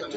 একটু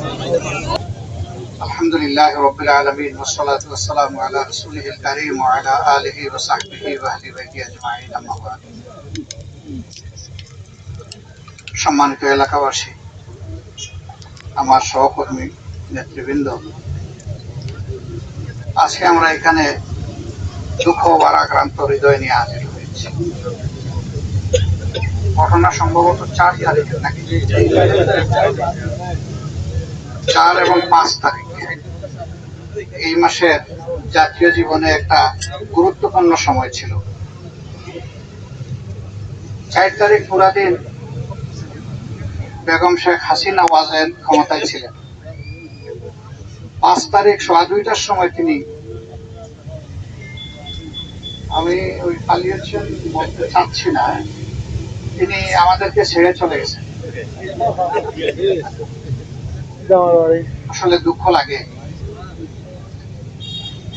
الحمد لله رب العالمين والصلاة والسلام على رسوله الكريم وعلى آله وصحبه وأهل بيته أجمعين أما بعد সম্মানিত এলাকাবাসী আমার সহকর্মী নেতৃবৃন্দ আজকে আমরা এখানে দুঃখ বারাক্রান্ত হৃদয় নিয়ে হাজির হয়েছি ঘটনা সম্ভবত চার তারিখে নাকি চার এবং পাঁচ তারিখ এই মাসের জাতীয় জীবনে একটা গুরুত্বপূর্ণ সময় ছিল। চার তারিখ পুরা দিন বেগম শেখ হাসিনা ওয়াজের ক্ষমতায় ছিলেন। পাঁচ তারিখ সোয়া দুইটার সময় তিনি আমি ওই পালিয়েছেন বলতে চাচ্ছি না, তিনি আমাদেরকে ছেড়ে চলে গেছেন। আসলে দুঃখ লাগে।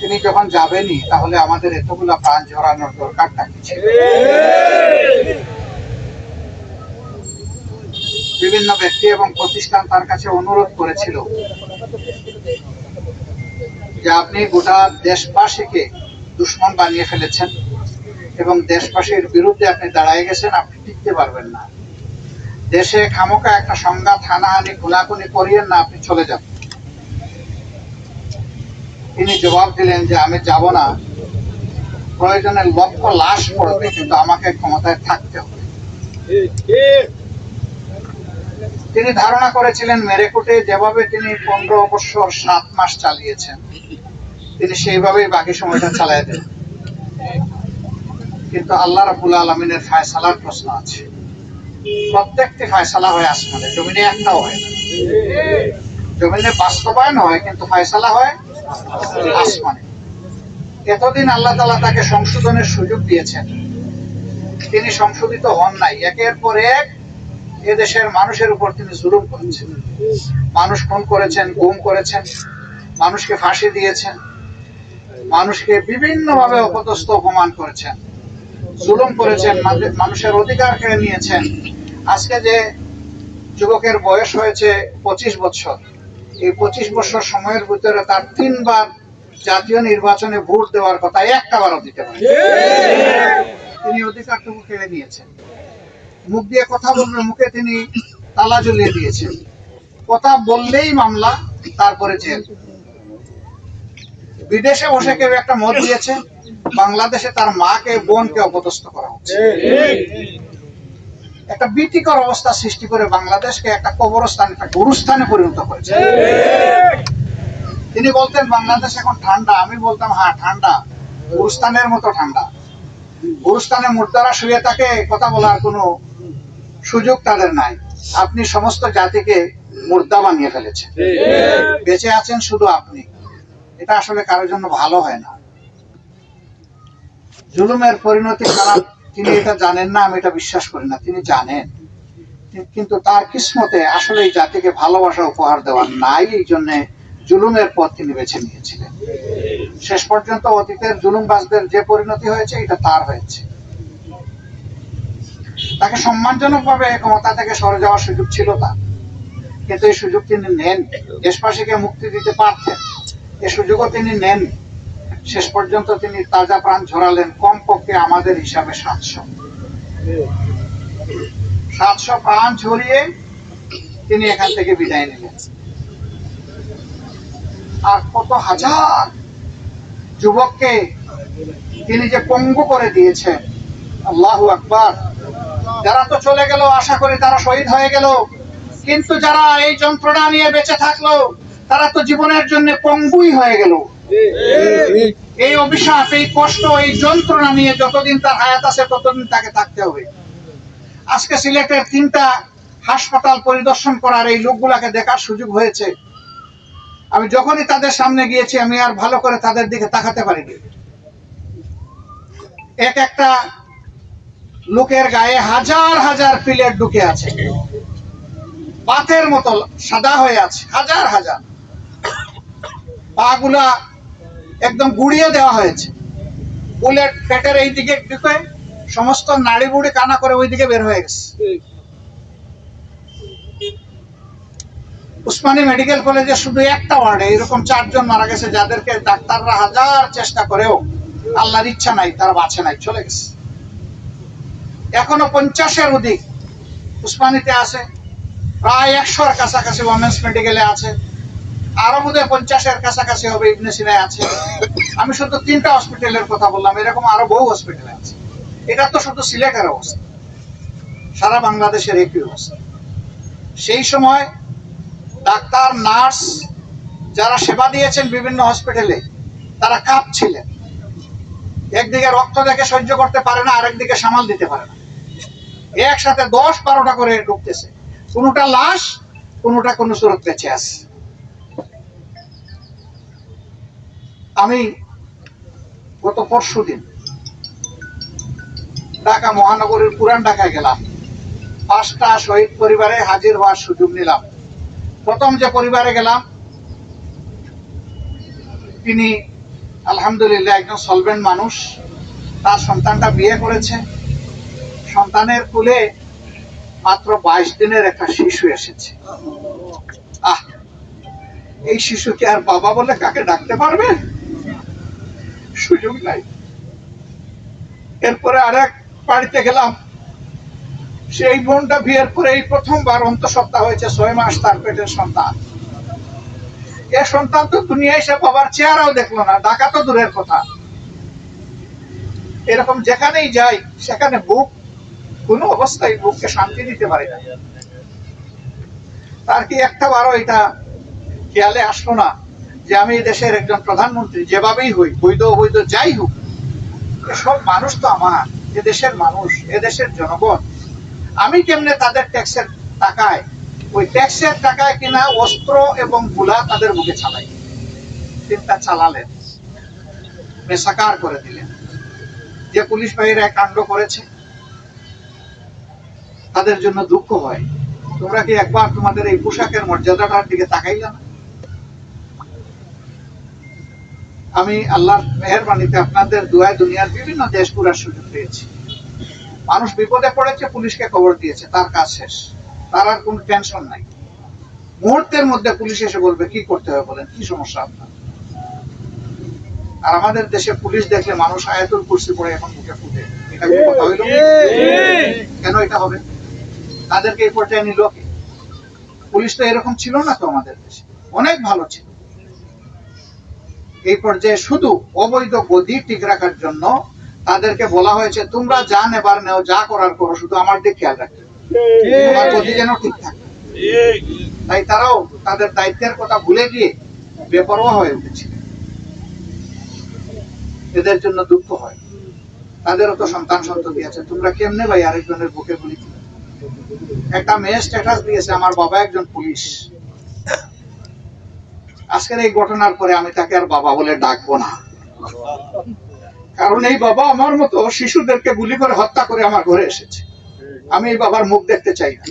তিনি যখন যাবেনই, তাহলে আমাদের এতগুলা প্রাণ ঝরানোর দরকারটা কি ছিল? বিভিন্ন ব্যক্তি এবং প্রতিষ্ঠান তার কাছে অনুরোধ করেছিল যে আপনি গোটা দেশবাসীকে দুশ্মন বানিয়ে ফেলেছেন এবং দেশবাসীর বিরুদ্ধে আপনি দাঁড়ায় গেছেন, আপনি টিকতে পারবেন না। দেশে খামোকা একটা সংঘাত, হানাহানি খুনাখুনি করিয়েন না, আপনি চলে যান। তিনি জবাব দিলেন যে, আমি যাব না। প্রয়োজনে লক্ষ লাশ পড়বে, কিন্তু আমাকে ক্ষমতায় থাকতে হবে। তিনি ধারণা করেছিলেন, মেরেকুটে যেভাবে তিনি পনেরো বছর সাত মাস চালিয়েছেন, তিনি সেইভাবেই বাকি সময়টা চালিয়ে দেন কিন্তু আল্লাহ রাবুল আলমিনের ফায়সালার প্রশ্ন আছে। প্রত্যেকটি ফায়সালা হয় আসমানে, জমিনে একটাও হয় না। জমিনে বাস্তবায়ন হয়, কিন্তু ফায়সালা হয় আসমানে। এতদিন আল্লাহ তালা তাকে সংশোধনের সুযোগ দিয়েছেন। তিনি সংশোধিত হন নাই। একের পর এক এদেশের মানুষের উপর তিনি জুলুম করেছেন। মানুষ খুন করেছেন, গুম করেছেন, মানুষকে ফাঁসি দিয়েছেন, মানুষকে বিভিন্নভাবে অপদস্থ অপমান করেছেন, জুলুম করেছেন মানুষের অধিকার কেড়ে নিয়েছেন। আজকে যে যুবকের বয়স হয়েছে পঁচিশ বছর এই পঁচিশ বছর সময়ের ভিতরে তার তিনবার জাতীয় নির্বাচনে ভোট দেওয়ার কথা একটা বারও দিতে পারে তিনি অধিকারটুকু কেড়ে নিয়েছেন। মুখ দিয়ে কথা বলবে, মুখে তিনি তালা জ্বলিয়ে দিয়েছেন। কথা বললেই মামলা, তারপরে জেল। বিদেশে বসে কেউ একটা মত দিয়েছে, বাংলাদেশে তার মাকে, বোনকে অপদস্থ করা হচ্ছে। একটা ভীতিকর অবস্থা সৃষ্টি করে বাংলাদেশকে একটা কবরস্থান, একটা গুরুস্থানে পরিণত করেছে। তিনি বলতেন, বাংলাদেশ এখন ঠান্ডা। আমি বলতাম হ্যাঁ ঠান্ডা। গুরুস্থানের মতো ঠান্ডা। গুরুস্থানে মুর্দারা শুয়ে থাকে, কথা বলার কোনো সুযোগ তাদের নাই। আপনি সমস্ত জাতিকে মুর্দা বানিয়ে ফেলেছেন। বেঁচে আছেন শুধু আপনি। এটা আসলে কারোর জন্য ভালো হয় না। জুলুমের পরিণতি খারাপ। তিনি এটা জানেন না, আমি এটা বিশ্বাস করি না, তিনি জানেন। কিন্তু তার কিসমতে আসলে এই জাতিকে ভালোবাসা উপহার দেওয়ার নাই, এই জন্য জুলুমের পথ তিনি বেছে নিয়েছিলেন। শেষ পর্যন্ত অতীতের জুলুমবাজদের যে পরিণতি হয়েছে, এটা তার হয়েছে। তাকে সম্মানজনক ভাবে ক্ষমতা থেকে সরে যাওয়ার সুযোগ ছিল তার। কিন্তু এই সুযোগ তিনি নেন। দেশবাসীকে মুক্তি দিতে পারতেন। এই সুযোগও তিনি নেন। শেষ পর্যন্ত তিনি তাজা প্রাণ ঝরালেন কমপক্ষে আমাদের হিসাবে সাতশো। সাতশো প্রাণ ঝরিয়ে তিনি এখান থেকে বিদায় নিলেন। আর কত হাজার যুবককে তিনি যে পঙ্গু করে দিয়েছেন, আল্লাহ আকবার। যারা তো চলে গেল, আশা করি তারা শহীদ হয়ে গেল। কিন্তু যারা এই যন্ত্রণা নিয়ে বেঁচে থাকল, তারা তো জীবনের জন্য পঙ্গুই হয়ে গেল। এই অভিশাপ এই কষ্ট, এই যন্ত্রণা নিয়ে যতদিন তার হায়াত আছে, ততদিন তাকে থাকতে হবে। আজকে সিলেটের তিনটা হাসপাতাল পরিদর্শন করার এই লোকগুলাকে দেখার সুযোগ হয়েছে। আমি যখনই তাদের সামনে গিয়েছি, আমি আর ভালো করে তাদের দিকে তাকাতে পারিনি। এক একটা লোকের গায়ে হাজার হাজার প্লেট ঢুকে আছে। পাথের মতো সাদা হয়ে আছে, হাজার হাজার। পাগুলা একদম গুড়িয়ে দেওয়া হয়েছে। বুলেট পেটের এই দিকে ঢুকে সমস্ত নাড়ি বুড়ি কানা করে ওই দিকে বের হয়ে গেছে। উসমানী মেডিকেল কলেজে শুধু একটা ওয়ার্ডে এরকম চারজন মারা গেছে, যাদেরকে ডাক্তাররা হাজার চেষ্টা করেও আল্লাহর ইচ্ছা নাই, তারা বাঁচে নাই, চলে গেছে। এখনও পঞ্চাশের অধিক উসমানীতে আছে, প্রায় একশোর কাছাকাছি ওমেন্স মেডিকেলে আছে। আরও বোধহয় পঞ্চাশের কাছাকাছি হবে, ইবনে আছে। আমি শুধু তিনটা হসপিটালের কথা বললাম, এরকম আরও বহু হসপিটাল আছে। এটা তো শুধু সিলেটের অবস্থা। সারা বাংলাদেশের অবস্থা। সেই সময় ডাক্তার, নার্স যারা সেবা দিয়েছেন বিভিন্ন হসপিটালে তারা কাঁপছিলেন একদিকে রক্ত দেখে সহ্য করতে পারে না, আরেকদিকে সামাল দিতে পারে না। একসাথে দশ বারোটা করে ঢুকতেছে। কোনোটা লাশ, কোনোটা কোনো সুরত বেঁচে আছে। আমি গত পরশু দিন ঢাকা মহানগরীর পুরান ঢাকায় গেলাম। পাঁচটা শহীদ পরিবারে হাজির হওয়ার সুযোগ নিলাম। প্রথম যে পরিবারে গেলাম, তিনি আলহামদুলিল্লাহ একজন সলভেন্ট মানুষ। তার সন্তানটা বিয়ে করেছে। সন্তানের কুলে মাত্র বাইশ দিনের একটা শিশু এসেছে। আহ, এই শিশুকে আর বাবা বলে কাকে ডাকতে পারবে? সুযোগ নাই। এরপরে আরেক বাড়িতে গেলাম। সেই বোনটা বিয়ের পরে এই প্রথমবার অন্তঃসত্ত্বা হয়েছে, ছয় মাস তার পেটের সন্তান। এ সন্তান তো দুনিয়া এসে বাবার চেহারাও দেখল না, ডাকা তো দূরের কথা। এরকম যেখানেই যাই, সেখানে বুক, কোনো অবস্থায় বুককে শান্তি দিতে পারে না। তার কি একটা বারো এটা খেয়ালে আসলো না? যে আমি দেশের একজন প্রধানমন্ত্রী, যেভাবেই হই, বৈধ অবৈধ যাই হোক সব মানুষ তো আমার, এ দেশের মানুষ, এ দেশের জনগণ। আমি কেমনে তাদের ট্যাক্সের টাকায়, ওই ট্যাক্সের টাকায় কিনা অস্ত্র এবংগুলা তাদের বুকে চালাই। চিন্তা চালালেন। মেসাকার করে দিলেন। যে পুলিশ বাহিনীরা কাণ্ড করেছে, তাদের জন্য দুঃখ হয়। তোমরা কি একবার তোমাদের এই পোশাকের মর্যাদাটার দিকে তাকাইলে না? আমি আল্লাহর মেহরবানিতে আপনাদের দুয়ায় দুনিয়ার বিভিন্ন দেশ ঘুরার সুযোগ পেয়েছি। মানুষ বিপদে পড়েছে পুলিশকে খবর দিয়েছে তার কাজ শেষ। তার আর কোনো টেনশন নাই। মুহূর্তের মধ্যে পুলিশ এসে বলবে কি করতে হবে বলেন? কি সমস্যা আপনার? আর আমাদের দেশে পুলিশ দেখলে মানুষ আয়াতুল কুরসি পড়ে এখন মুখে ফুটে। এটা কি কথা হইল? কেন এটা হবে? তাদেরকে এই পর্যায়ে নিল কে? পুলিশ তো এরকম ছিল না তো আমাদের দেশে। অনেক ভালো ছিল। এই পর্যায়ে শুধু অবৈধ গদি ঠিক রাখার জন্য তাদেরকে বলা হয়েছে, তোমরা যা নেবার নেও, যা করার করো, শুধু আমার দিকে খেয়াল রাখবে গদি যেন ঠিক থাকে। তাই তারাও তাদের দায়িত্বের কথা ভুলে গিয়ে বেপরোয়া হয়ে উঠেছে। এদের জন্য দুঃখ হয়। তাদেরও তো সন্তান সন্ততি আছে। তোমরা কেমনে ভাই আরেকজনের বুকে গুলি একটা মেয়ে স্ট্যাটাস দিয়েছে, আমার বাবা একজন পুলিশ। আজকের এই ঘটনার পরে আমি তাকে আর বাবা বলে ডাকবো না। কারণ এই বাবা আমার মতো শিশুদেরকে গুলি করে হত্যা করে আমার ঘরে এসেছে। আমি এই বাবার মুখ দেখতে চাই না।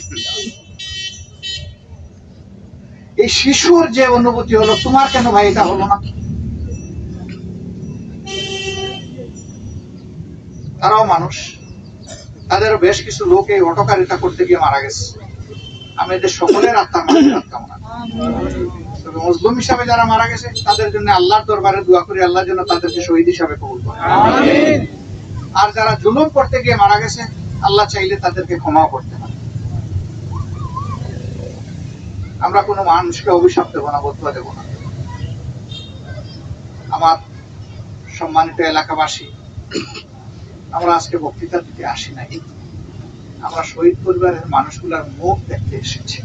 এই শিশুর যে অনুভূতি হলো, তোমার কেন ভাই এটা হলো না? তারাও মানুষ। তাদেরও বেশ কিছু লোক এই অটকারিতা করতে গিয়ে মারা গেছে। আমি এদের সকলের আত্মার কামনা তবে মজলুম হিসাবে যারা মারা গেছে তাদের জন্য আল্লাহর দরবারে দোয়া করি আল্লাহর জন্য তাদেরকে শহীদ হিসাবে কবুল করে। আর যারা জুলুম করতে গিয়ে মারা গেছে আল্লাহ চাইলে তাদেরকে ক্ষমাও করতে পারে। আমরা কোনো মানুষকে অভিশাপ দেবো না বদলা দেবো না। আমার সম্মানিত এলাকাবাসী আমরা আজকে বক্তৃতা দিতে আসি নাই। আমরা শহীদ পরিবারের মানুষগুলোর মুখ দেখতে এসেছি।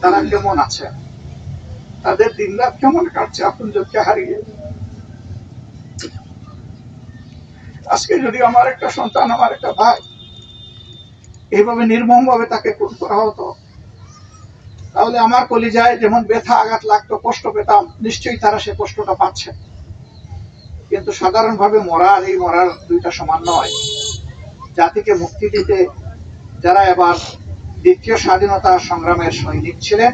তারা কেমন আছে? তাদের দিন রাত কেমন কাটছে আপনজনকে হারিয়ে? আজকে যদি আমার একটা সন্তান, আমার একটা ভাই এইভাবে নির্মম ভাবে তাকে খুন করা হতো, তাহলে আমার কলিজায় যেমন ব্যথা, আঘাত লাগতো, কষ্ট পেতাম, নিশ্চয়ই তারা সে কষ্টটা পাচ্ছে। কিন্তু সাধারণভাবে মরা আর এই মরার দুইটা সমান নয়। জাতিকে মুক্তি দিতে যারা এবার দ্বিতীয় স্বাধীনতা সংগ্রামের সৈনিক ছিলেন,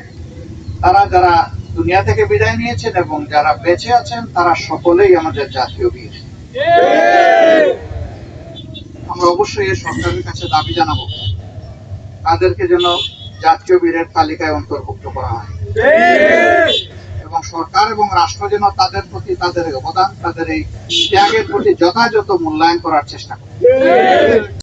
তারা যারা দুনিয়া থেকে বিদায় নিয়েছেন এবং যারা বেঁচে আছেন, তারা সকলেই আমাদের জাতীয় বীর। আমরা অবশ্যই এই সরকারের কাছে দাবি জানাব, তাদেরকে যেন জাতীয় বীরের তালিকায় অন্তর্ভুক্ত করা হয়। এবং সরকার এবং রাষ্ট্র যেন তাদের প্রতি তাদের অবদান, তাদের এই ত্যাগের প্রতি যথাযথ মূল্যায়ন করার চেষ্টা করে।